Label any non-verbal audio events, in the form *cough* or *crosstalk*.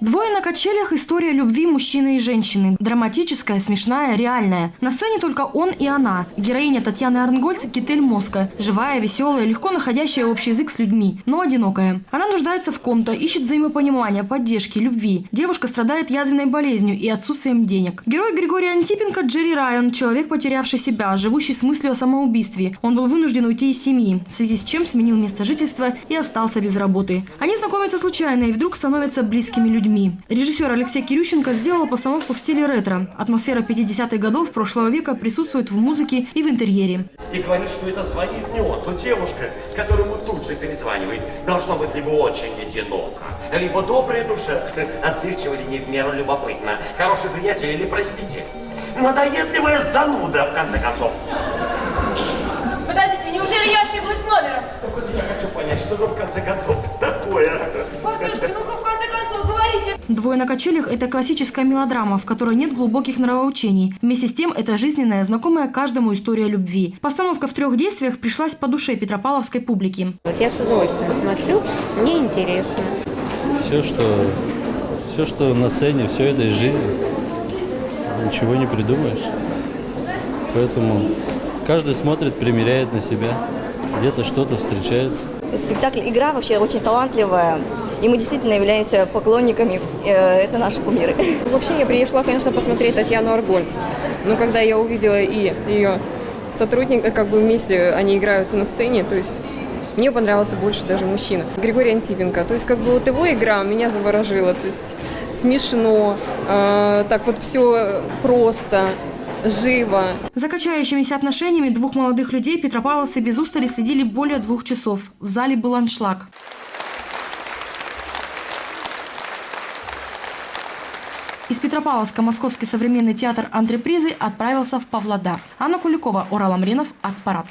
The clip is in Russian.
Двое на качелях – история любви мужчины и женщины. Драматическая, смешная, реальная. На сцене только он и она. Героиня Татьяны Арнгольц – Китель Моска. Живая, веселая, легко находящая общий язык с людьми, но одинокая. Она нуждается в ком-то, ищет взаимопонимания, поддержки, любви. Девушка страдает язвенной болезнью и отсутствием денег. Герой Григория Антипенко – Джерри Райан, человек, потерявший себя, живущий с мыслью о самоубийстве. Он был вынужден уйти из семьи, в связи с чем сменил место жительства и остался без работы. Они знакомятся случайно и вдруг становятся близкими людьми. Режиссер Алексей Кирющенко сделал постановку в стиле ретро. Атмосфера 50-х годов прошлого века присутствует в музыке и в интерьере. и говорит, что это звонит не он, то девушка, которому тут же перезванивает, должно быть либо очень одиноко, либо добрая душа, *laughs* отзывчива или не в меру любопытна, хороший приятель или, простите, надоедливая зануда, в конце концов. Подождите, неужели я ошиблась с номером? Так вот я хочу понять, что же в конце концов такое? Послушайте, ну-ка в конце концов говорите. «Двое на качелях» – это классическая мелодрама, в которой нет глубоких нравоучений. Вместе с тем, это жизненная, знакомая каждому история любви. Постановка в трех действиях пришлась по душе Петропавловской публики. Вот я с удовольствием смотрю, мне интересно. Все, что, все, что на сцене, все это из жизни. Ничего не придумаешь. Поэтому каждый смотрит, примеряет на себя. Где-то что-то встречается. Спектакль «Игра» вообще очень талантливая. И мы действительно являемся поклонниками. э, Это наши кумиры. Вообще я пришла, конечно, посмотреть Татьяну Аргольц. Но когда я увидела и ее сотрудника, как бы вместе они играют на сцене, то есть мне понравился больше даже мужчина. Григорий Антипенко. То есть как бы вот его игра меня заворожила. То есть смешно, э, так вот все просто, живо. За качающимися отношениями двух молодых людей петропавловцы без устали следили более двух часов. В зале был аншлаг. Из Петропавловска Московский современный театр антрепризы отправился в Павлодар. Анна Куликова, Урал Амринов, Акпарат.